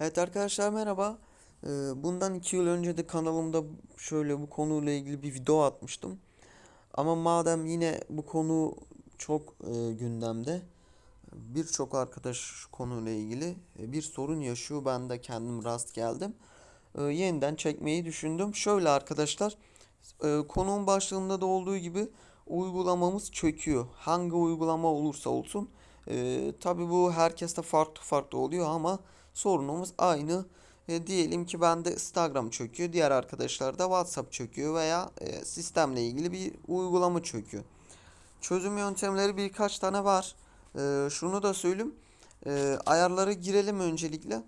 Evet arkadaşlar merhaba. Ee, Bundan iki yıl önce de kanalımda şöyle bu konuyla ilgili bir video atmıştım. Ama madem yine bu konu çok e, gündemde, birçok arkadaş şu konuyla ilgili e, bir sorun yaşıyor. Ben de kendim rast geldim. E, Yeniden çekmeyi düşündüm. Şöyle arkadaşlar, e, konunun başlığında da olduğu gibi uygulamamız çöküyor. Hangi uygulama olursa olsun. E, tabii bu herkeste farklı farklı oluyor ama sorunumuz aynı. E, diyelim ki bende Instagram çöküyor, diğer arkadaşlar da WhatsApp çöküyor veya e, sistemle ilgili bir uygulama çöküyor. Çözüm yöntemleri birkaç tane var. E, şunu da söyleyeyim. E, ayarlara girelim öncelikle.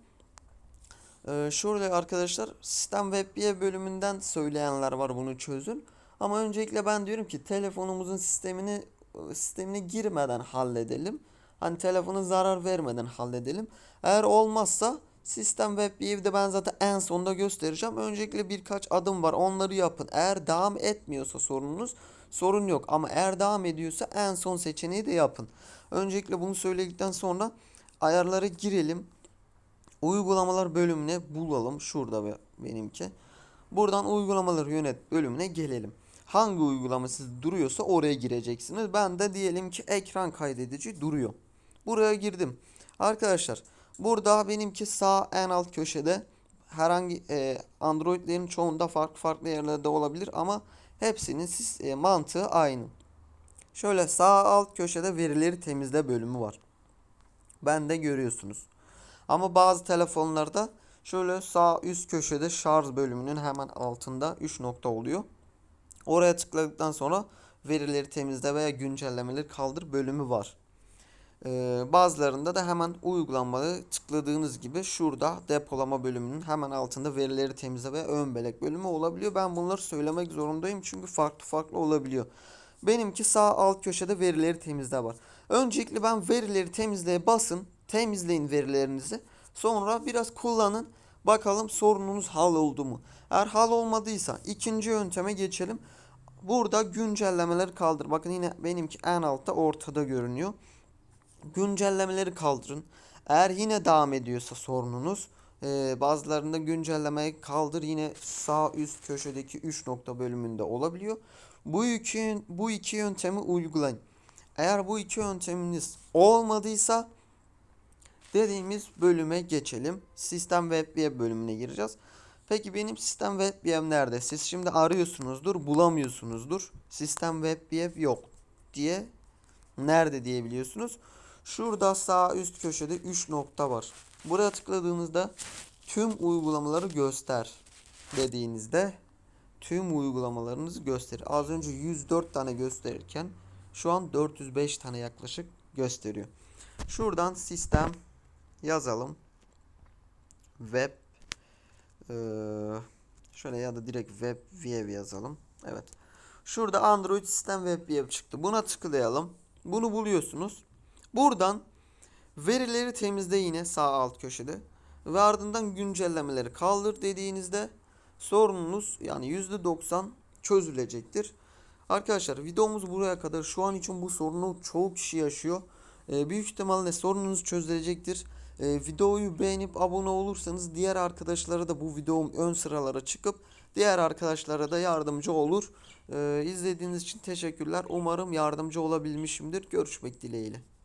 Ee, şöyle arkadaşlar sistem web bölümünden söyleyenler var bunu çözün. Ama öncelikle ben diyorum ki telefonumuzun sistemini sistemine girmeden halledelim. Hani telefona zarar vermeden halledelim. Eğer olmazsa sistem web de ben zaten en sonda göstereceğim. Öncelikle birkaç adım var. Onları yapın. Eğer devam etmiyorsa sorununuz sorun yok. Ama eğer devam ediyorsa en son seçeneği de yapın. Öncelikle bunu söyledikten sonra ayarlara girelim. Uygulamalar bölümüne bulalım. Şurada be- benimki. Buradan uygulamaları yönet bölümüne gelelim. Hangi uygulama siz duruyorsa oraya gireceksiniz. Ben de diyelim ki ekran kaydedici duruyor. Buraya girdim. Arkadaşlar burada benimki sağ en alt köşede herhangi e, Android'lerin çoğunda farklı farklı yerlerde olabilir ama hepsinin siz, e, mantığı aynı. Şöyle sağ alt köşede verileri temizle bölümü var. Ben de görüyorsunuz. Ama bazı telefonlarda şöyle sağ üst köşede şarj bölümünün hemen altında 3 nokta oluyor. Oraya tıkladıktan sonra verileri temizle veya güncellemeleri kaldır bölümü var. Ee, bazılarında da hemen uygulamaları tıkladığınız gibi şurada depolama bölümünün hemen altında verileri temizle ve ön belek bölümü olabiliyor. Ben bunları söylemek zorundayım çünkü farklı farklı olabiliyor. Benimki sağ alt köşede verileri temizle var. Öncelikle ben verileri temizleye basın. Temizleyin verilerinizi. Sonra biraz kullanın. Bakalım sorununuz hal oldu mu? Eğer hal olmadıysa ikinci yönteme geçelim. Burada güncellemeleri kaldır. Bakın yine benimki en altta ortada görünüyor. Güncellemeleri kaldırın. Eğer yine devam ediyorsa sorununuz e, bazılarında güncellemeyi kaldır yine sağ üst köşedeki 3 nokta bölümünde olabiliyor. Bu iki, bu iki yöntemi uygulayın. Eğer bu iki yönteminiz olmadıysa dediğimiz bölüme geçelim. Sistem ve bölümüne gireceğiz. Peki benim sistem web VM nerede? Siz şimdi arıyorsunuzdur, bulamıyorsunuzdur. Sistem web yok diye nerede diyebiliyorsunuz. Şurada sağ üst köşede 3 nokta var. Buraya tıkladığınızda tüm uygulamaları göster dediğinizde tüm uygulamalarınızı gösterir. Az önce 104 tane gösterirken şu an 405 tane yaklaşık gösteriyor. Şuradan sistem yazalım. Web eee, şöyle ya da direkt web view yazalım. Evet. Şurada Android sistem web view çıktı. Buna tıklayalım. Bunu buluyorsunuz. Buradan verileri temizle yine sağ alt köşede ve ardından güncellemeleri kaldır dediğinizde sorununuz yani %90 çözülecektir. Arkadaşlar videomuz buraya kadar. Şu an için bu sorunu çoğu kişi yaşıyor. Ee, büyük ihtimalle sorununuz çözülecektir. Ee, videoyu beğenip abone olursanız diğer arkadaşlara da bu videom ön sıralara çıkıp diğer arkadaşlara da yardımcı olur. Ee, izlediğiniz için teşekkürler. Umarım yardımcı olabilmişimdir. Görüşmek dileğiyle.